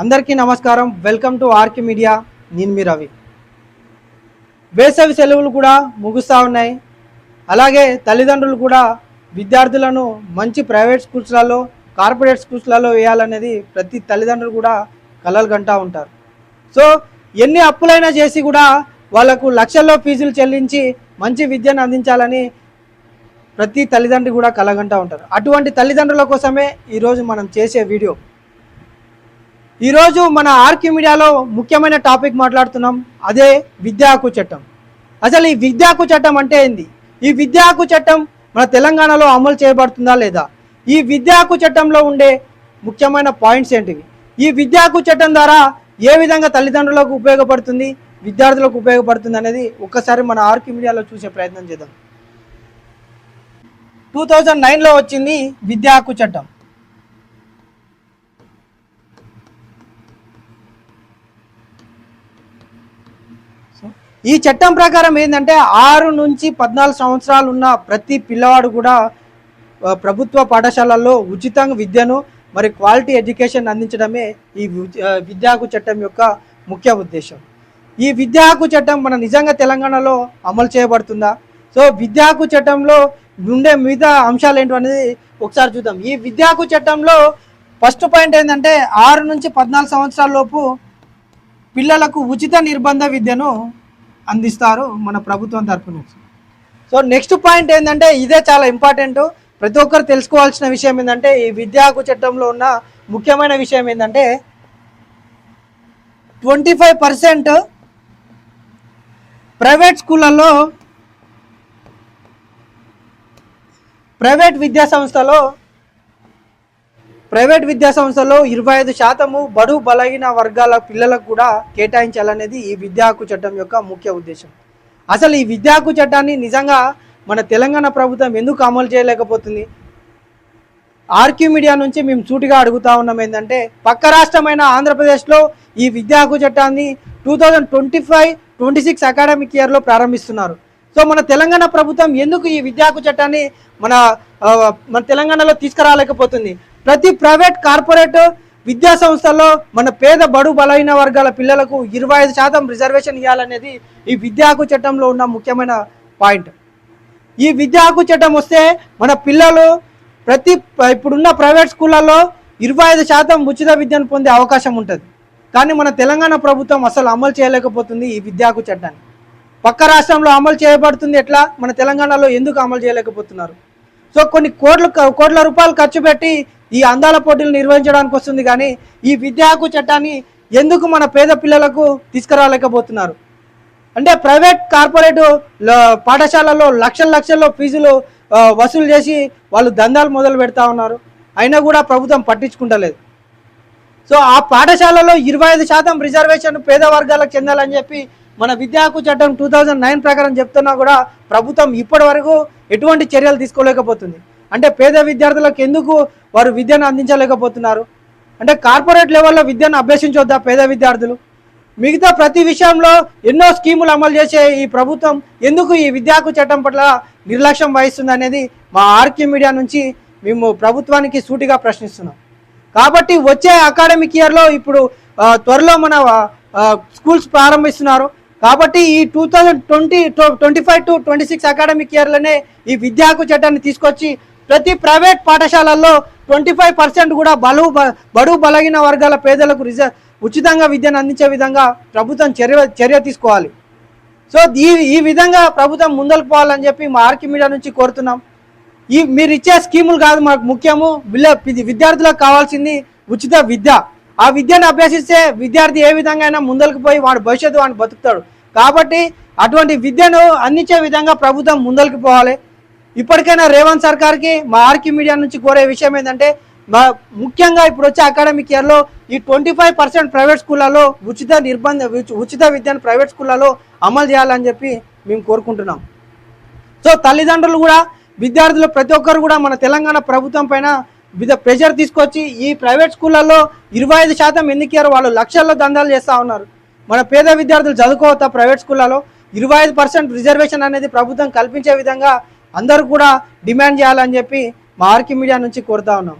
అందరికీ నమస్కారం. Welcome to Arki media నేను మీ రవి. వేసవి సెలవులు కూడా ముగుస్తూ ఉన్నాయి. అలాగే తల్లిదండ్రులు కూడా విద్యార్థులను మంచి ప్రైవేట్ స్కూల్స్లలో కార్పొరేట్ స్కూల్స్లలో వేయాలనేది ప్రతి తల్లిదండ్రులు కూడా కలలు కంటూ ఉంటారు. సో ఎన్ని అప్పులైనా చేసి కూడా వాళ్ళకు లక్షల్లో ఫీజులు చెల్లించి మంచి విద్యను అందించాలని ప్రతి తల్లిదండ్రులు కూడా కలగంటూ ఉంటారు. అటువంటి తల్లిదండ్రుల కోసమే ఈరోజు మనం చేసే వీడియో. ఈరోజు మన ఆర్కి మీడియాలో ముఖ్యమైన టాపిక్ మాట్లాడుతున్నాం అదే విద్యా హక్కు చట్టం. అసలు ఈ విద్యా హక్కు చట్టం అంటే ఏంది? ఈ విద్యా హక్కు చట్టం మన తెలంగాణలో అమలు చేయబడుతుందా లేదా? ఈ విద్యా హక్కు చట్టంలో ఉండే ముఖ్యమైన పాయింట్స్ ఏంటివి? ఈ విద్యా హక్కు చట్టం ద్వారా ఏ విధంగా తల్లిదండ్రులకు ఉపయోగపడుతుంది విద్యార్థులకు ఉపయోగపడుతుంది అనేది ఒక్కసారి మన ఆర్కి మీడియాలో చూసే ప్రయత్నం చేద్దాం. టూ థౌజండ్ నైన్లో వచ్చింది విద్యా హక్కు చట్టం. ఈ చట్టం ప్రకారం ఏంటంటే ఆరు నుంచి పద్నాలుగు సంవత్సరాలు ఉన్న ప్రతి పిల్లవాడు కూడా ప్రభుత్వ పాఠశాలల్లో ఉచితంగా విద్యను మరి క్వాలిటీ ఎడ్యుకేషన్ అందించడమే ఈ విద్యాకు విద్యా హక్కు చట్టం యొక్క ముఖ్య ఉద్దేశం. ఈ విద్యా హక్కు చట్టం మన నిజంగా తెలంగాణలో అమలు చేయబడుతుందా? సో విద్యా హక్కు చట్టంలో ఉండే మిగతా అంశాలు ఏంటో అనేది ఒకసారి చూద్దాం. ఈ విద్యా హక్కు చట్టంలో ఫస్ట్ పాయింట్ ఏంటంటే ఆరు నుంచి పద్నాలుగు సంవత్సరాల లోపు పిల్లలకు ఉచిత నిర్బంధ విద్యను అందిస్తారు మన ప్రభుత్వం తరపు నుంచి. సో నెక్స్ట్ పాయింట్ ఏంటంటే ఇదే చాలా ఇంపార్టెంట్. ప్రతి ఒక్కరు తెలుసుకోవాల్సిన విషయం ఏంటంటే ఈ విద్యా హక్కు చట్టంలో ఉన్న ముఖ్యమైన విషయం ఏంటంటే ట్వంటీ ఫైవ్ పర్సెంట్ ప్రైవేట్ స్కూళ్ళల్లో ప్రైవేట్ విద్యా సంస్థలో ప్రైవేట్ విద్యాసంస్థలో ఇరవై ఐదు శాతము బడు బలహీన వర్గాల పిల్లలకు కూడా కేటాయించాలనేది ఈ విద్యా హక్కు చట్టం యొక్క ముఖ్య ఉద్దేశం. అసలు ఈ విద్యా హక్కు చట్టాన్ని నిజంగా మన తెలంగాణ ప్రభుత్వం ఎందుకు అమలు చేయలేకపోతుంది? ఆర్క్యూ మీడియా నుంచి మేము సూటిగా అడుగుతా ఉన్నాం ఏంటంటే పక్క రాష్ట్రమైన ఆంధ్రప్రదేశ్లో ఈ విద్యా హక్కు చట్టాన్ని two thousand twenty five twenty six academic ఇయర్లో ప్రారంభిస్తున్నారు. సో మన తెలంగాణ ప్రభుత్వం ఎందుకు ఈ విద్యా హక్కు చట్టాన్ని మన మన తెలంగాణలో తీసుకురాలేకపోతుంది? ప్రతి ప్రైవేట్ కార్పొరేట్ విద్యా సంస్థల్లో మన పేద బడు బలహీన వర్గాల పిల్లలకు ఇరవై ఐదు శాతం రిజర్వేషన్ ఇవ్వాలనేది ఈ విద్యా హక్కు చట్టంలో ఉన్న ముఖ్యమైన పాయింట్. ఈ విద్యా హక్కు చట్టం వస్తే మన పిల్లలు ప్రతి ఇప్పుడున్న ప్రైవేట్ స్కూళ్ళల్లో ఇరవై ఐదు శాతం ఉచిత విద్యను పొందే అవకాశం ఉంటుంది. కానీ మన తెలంగాణ ప్రభుత్వం అసలు అమలు చేయలేకపోతుంది ఈ విద్యా హక్కు చట్టాన్ని. పక్క రాష్ట్రంలో అమలు చేయబడుతుంది ఎట్లా? మన తెలంగాణలో ఎందుకు అమలు చేయలేకపోతున్నారు? సో కొన్ని కోట్ల కోట్ల రూపాయలు ఖర్చు పెట్టి ఈ అందాల పోటీలు నిర్వహించడానికి వస్తుంది కానీ ఈ విద్యా హక్కు చట్టాన్ని ఎందుకు మన పేద పిల్లలకు తీసుకురాలేకపోతున్నారు? అంటే ప్రైవేట్ కార్పొరేట్ పాఠశాలలో లక్షల లక్షల్లో ఫీజులు వసూలు చేసి వాళ్ళు దందాలు మొదలు పెడతా ఉన్నారు. అయినా కూడా ప్రభుత్వం పట్టించుకుంటలేదు. సో ఆ పాఠశాలలో ఇరవై ఐదు శాతం రిజర్వేషన్ పేద వర్గాలకు చెందాలని చెప్పి మన విద్యా హక్కు చట్టం టూ థౌజండ్ నైన్ ప్రకారం చెప్తున్నా కూడా ప్రభుత్వం ఇప్పటి వరకు ఎటువంటి చర్యలు తీసుకోలేకపోతుంది. అంటే పేద విద్యార్థులకు ఎందుకు వారు విద్యను అందించలేకపోతున్నారు? అంటే కార్పొరేట్ లెవెల్లో విద్యను అభ్యసించొద్దా పేద విద్యార్థులు? మిగతా ప్రతి విషయంలో ఎన్నో స్కీములు అమలు చేసే ఈ ప్రభుత్వం ఎందుకు ఈ విద్యాకు చట్టం పట్ల నిర్లక్ష్యం వహిస్తుంది అనేది మా ఆర్కే మీడియా నుంచి మేము ప్రభుత్వానికి సూటిగా ప్రశ్నిస్తున్నాం. కాబట్టి వచ్చే అకాడమిక్ ఇయర్లో ఇప్పుడు త్వరలో మన స్కూల్స్ ప్రారంభిస్తున్నారు. కాబట్టి ఈ two thousand twenty twenty five to twenty six academic ఇయర్లోనే ఈ విద్యాకు చట్టాన్ని తీసుకొచ్చి ప్రతి ప్రైవేట్ పాఠశాలల్లో ట్వంటీ ఫైవ్ పర్సెంట్ కూడా బలు బ- బడు బలగిన వర్గాల పేదలకు రిజ ఉచితంగా విద్యను అందించే విధంగా ప్రభుత్వం చర్య చర్య తీసుకోవాలి. సో ఈ ఈ విధంగా ప్రభుత్వం ముందరకు పోవాలని చెప్పి మా ఆర్కి మీడియా నుంచి కోరుతున్నాం. ఈ మీరు ఇచ్చే స్కీములు కాదు మాకు ముఖ్యము. ఇది విద్యార్థులకు కావాల్సింది ఉచిత విద్య. ఆ విద్యను అభ్యసిస్తే విద్యార్థి ఏ విధంగా అయినా ముందరకు పోయి వాడు భవిష్యత్తు వాడిని బతుకుతాడు. కాబట్టి అటువంటి విద్యను అందించే విధంగా ప్రభుత్వం ముందరకు పోవాలి. ఇప్పటికైనా రేవంత్ సర్కార్కి మా ఆర్కి మీడియా నుంచి కోరే విషయం ఏంటంటే మా ముఖ్యంగా ఇప్పుడు వచ్చే అకాడమిక్ ఇయర్లో ఈ ట్వంటీ ఫైవ్ పర్సెంట్ ప్రైవేట్ స్కూళ్ళలో ఉచిత నిర్బంధ ఉచిత విద్యను ప్రైవేట్ స్కూళ్ళలో అమలు చేయాలని చెప్పి మేము కోరుకుంటున్నాం. సో తల్లిదండ్రులు కూడా విద్యార్థులు ప్రతి ఒక్కరు కూడా మన తెలంగాణ ప్రభుత్వం పైన విధ ప్రెషర్ తీసుకొచ్చి ఈ ప్రైవేట్ స్కూళ్ళల్లో ఇరవై ఐదు శాతం ఎందుకు వాళ్ళు లక్షల్లో దందాలు చేస్తూ ఉన్నారు. మన పేద విద్యార్థులు చదువుకోవద్దా ప్రైవేట్ స్కూళ్ళలో? ఇరవై ఐదు పర్సెంట్ రిజర్వేషన్ అనేది ప్రభుత్వం కల్పించే విధంగా అందరూ కూడా డిమాండ్ చేయాలని చెప్పి మా ఆర్కి మీడియా నుంచి కోరుతా ఉన్నాం.